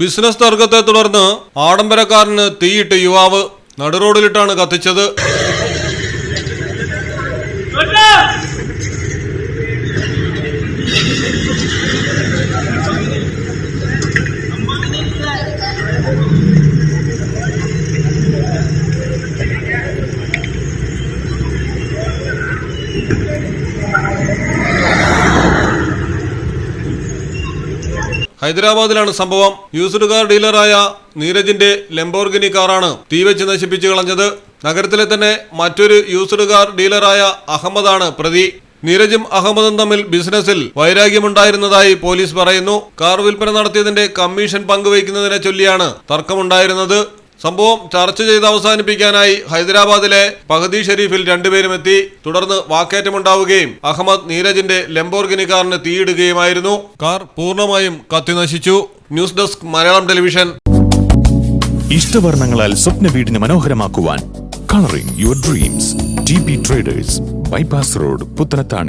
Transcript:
Business തർക്കത്തെ തുടർന്ന് ആഡംബരക്കാരന് തീയിട്ട് യുവാവ് നടുറോഡിലിട്ടാണ് കത്തിച്ചത്. ഹൈദരാബാദിലാണ് സംഭവം. യൂസ്ഡ് കാർ ഡീലറായ നീരജിന്റെ ലംബോർഗിനി കാറാണ് തീവെച്ച് നശിപ്പിച്ചു കളഞ്ഞത്. നഗരത്തിലെ തന്നെ മറ്റൊരു യൂസ്ഡ് കാർ ഡീലറായ അഹമ്മദാണ് പ്രതി. നീരജും അഹമ്മദും തമ്മിൽ ബിസിനസ്സിൽ വൈരാഗ്യമുണ്ടായിരുന്നതായി പോലീസ് പറയുന്നു. കാർ വിൽപ്പന നടത്തിയതിന്റെ കമ്മീഷൻ പങ്കുവയ്ക്കുന്നതിനെ ചൊല്ലിയാണ് തർക്കമുണ്ടായിരുന്നത്. സംഭവം ചർച്ച ചെയ്ത് അവസാനിപ്പിക്കാനായി ഹൈദരാബാദിലെ പഹദി ഷെരീഫിൽ രണ്ടുപേരും എത്തി. തുടർന്ന് വാക്കേറ്റമുണ്ടാവുകയും അഹമ്മദ് നീരജിന്റെ ലംബോർഗിനി കാറിന് തീയിടുകയുമായിരുന്നു. കാർ പൂർണമായും കത്തിനശിച്ചു. News desk Malayalam television. ഇഷ്ടവർണങ്ങളാൽ സ്വപ്ന വീടിന് മനോഹരമാക്കുവാൻ colouring your dreams T traders road Puthanathani.